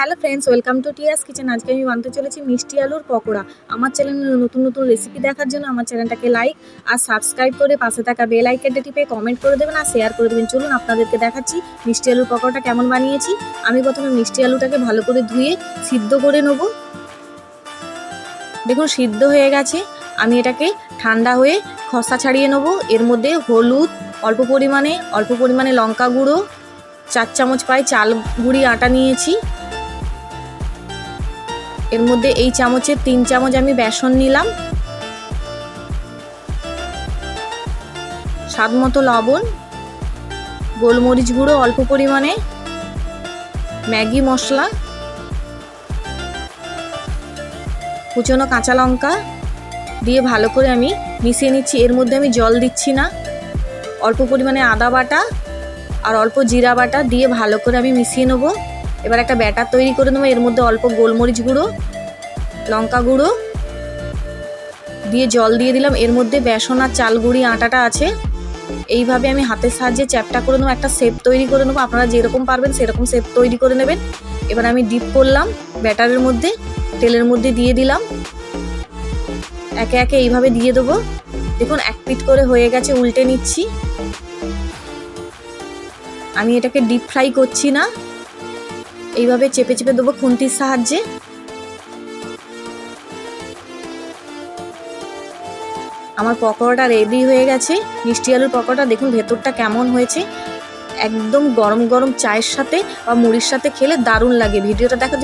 Hello friends welcome to Tia's kitchen আজকে আমি বানাতে চলেছি মিষ্টি আলুর পকোড়া। আমার চ্যানেলে নতুন নতুন রেসিপি দেখার জন্য আমার চ্যানেলটাকে লাইক আর সাবস্ক্রাইব করে পাশে থাকা বেল আইকনটা টিপে কমেন্ট করে দেবেন আর শেয়ার করে দেবেন। চলুন আপনাদেরকে দেখাচ্ছি মিষ্টি আলুর পকোড়াটা কেমন বানিয়েছি। আমি প্রথমে মিষ্টি আলুটাকে ভালো করে ধুয়ে সিদ্ধ করে নেব। দেখুন, সিদ্ধ হয়ে গেছে। আমি এটাকে ঠান্ডা হয়ে খসা ছাড়িয়ে নেব। এর মধ্যে হলুদ, অল্প পরিমাণে অল্প পরিমাণে লঙ্কা গুঁড়ো, চার চামচ প্রায় চাল গুঁড়ি আটা নিয়েছি। এর মধ্যে এই চামচের তিন চামচ আমি বেসন নিলাম। স্বাদ মতো লবণ, গোলমরিচ গুঁড়ো অল্প পরিমাণে, ম্যাগি মশলা, কুচনো কাঁচা লঙ্কা দিয়ে ভালো করে আমি মিশিয়ে নিচ্ছি। এর মধ্যে আমি জল দিচ্ছি না। অল্প পরিমাণে আদা বাটা আর অল্প জিরা বাটা দিয়ে ভালো করে আমি মিশিয়ে নেব। এবার একটা ব্যাটার তৈরি করে নেব। এর মধ্যে অল্প গোলমরিচ গুঁড়ো, লঙ্কা গুঁড়ো, দিয়ে জল দিয়ে দিলাম। এর মধ্যে বেসন আর চাল গুঁড়ি আটাটা আছে। এইভাবে আমি হাতের সাহায্যে চ্যাপটা করে নেব। একটা শেপ তৈরি করে নেব। আপনারা যেরকম পারবেন সেরকম শেপ তৈরি করে নেবেন। এবার আমি ডিপ করলাম ব্যাটারের মধ্যে। তেলের মধ্যে দিয়ে দিলাম। একে একে এইভাবে দিয়ে দেবো। দেখুন, এক পিট করে হয়ে গেছে, উল্টে নিচ্ছি। আমি এটাকে ডিপ ফ্রাই করছি না। এইভাবে চেপে চেপে দেবো খুন্তির সাহায্যে। আমার পকোড়াটা রেডি হয়ে গেছে। মিষ্টি আলুর পকোড়াটা দেখুন ভেতরটা কেমন হয়েছে। একদম গরম গরম চায়ের সাথে বা মুড়ির সাথে খেলে দারুণ লাগে। ভিডিওটা দেখার